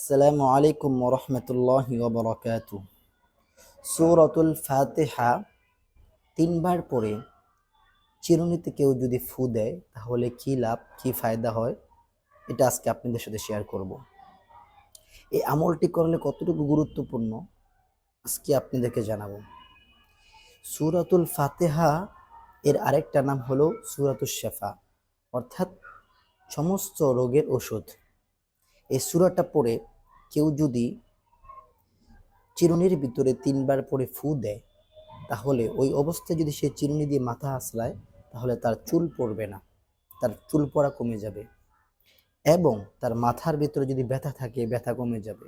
আসসালামু আলাইকুম রহমতুল্লাহি ওবরাকাতু সূরাতুল ফাতেহা তিনবার পরে চিরুনিতে কেউ যদি ফু দেয়, তাহলে কি লাভ, কি ফায়দা হয়? এটা আজকে আপনাদের সাথে শেয়ার করব। এই আমলটি করলে কতটুকু গুরুত্বপূর্ণ, আজকে আপনাদেরকে জানাব। সূরাতুল ফাতিহা এর আরেকটা নাম হলো সূরাতুশ শেফা, অর্থাৎ সমস্ত রোগের ওষুধ। এই সূরাটা পড়ে কেউ যদি চিরুনির ভিতরে তিনবার পরে ফু দেয়, তাহলে ওই অবস্থায় যদি সে চিরুনি দিয়ে মাথা আশ্রায় তাহলে তার চুল পড়বে না, তার চুল পড়া কমে যাবে এবং তার মাথার ভিতরে যদি ব্যথা থাকে, ব্যথা কমে যাবে।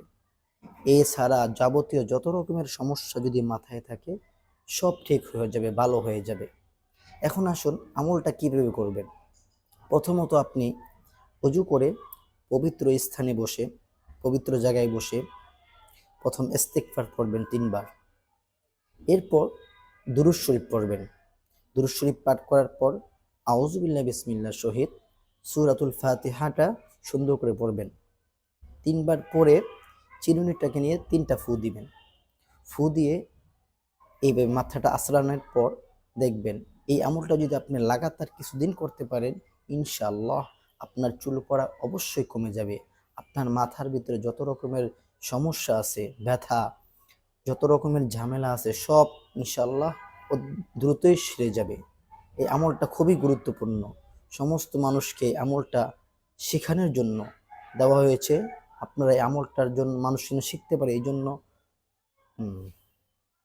এছাড়া যাবতীয় যত রকমের সমস্যা যদি মাথায় থাকে, সব ঠিক হয়ে যাবে, ভালো হয়ে যাবে। এখন আসুন আমলটা কীভাবে করবেন? প্রথমত আপনি অজু করে পবিত্র স্থানে বসে পবিত্র জায়গায় বসে প্রথম ইস্তেকফার পড়বেন তিনবার। এরপর দুরুজ শরীফ পড়বেন। দুরুজ শরীফ পাঠ করার পর আউজুবিল্লাহ বিসমিল্লা শহীদ সুরাতুল ফাতিহাটা সুন্দর করে পড়বেন। তিনবার পরে চিরুনিটাকে নিয়ে তিনটা ফু দিবেন। ফু দিয়ে এইভাবে মাথাটা আশ্রানোর পর দেখবেন, এই আমলটা যদি আপনি লাগাতার কিছুদিন করতে পারেন, ইনশাআল্লাহ আপনার চুল পড়া অবশ্যই কমে যাবে। আপনার মাথার ভিতরে যত রকমের সমস্যা আছে, ব্যথা, যত রকমের ঝামেলা আছে, সব ইনশাল্লাহ দ্রুতই সেরে যাবে। এই আমলটা খুবই গুরুত্বপূর্ণ। সমস্ত মানুষকে আমলটা শেখানোর জন্য দেওয়া হয়েছে। আপনারা এই আমলটার জন্য মানুষ শিখতে পারে, এই জন্য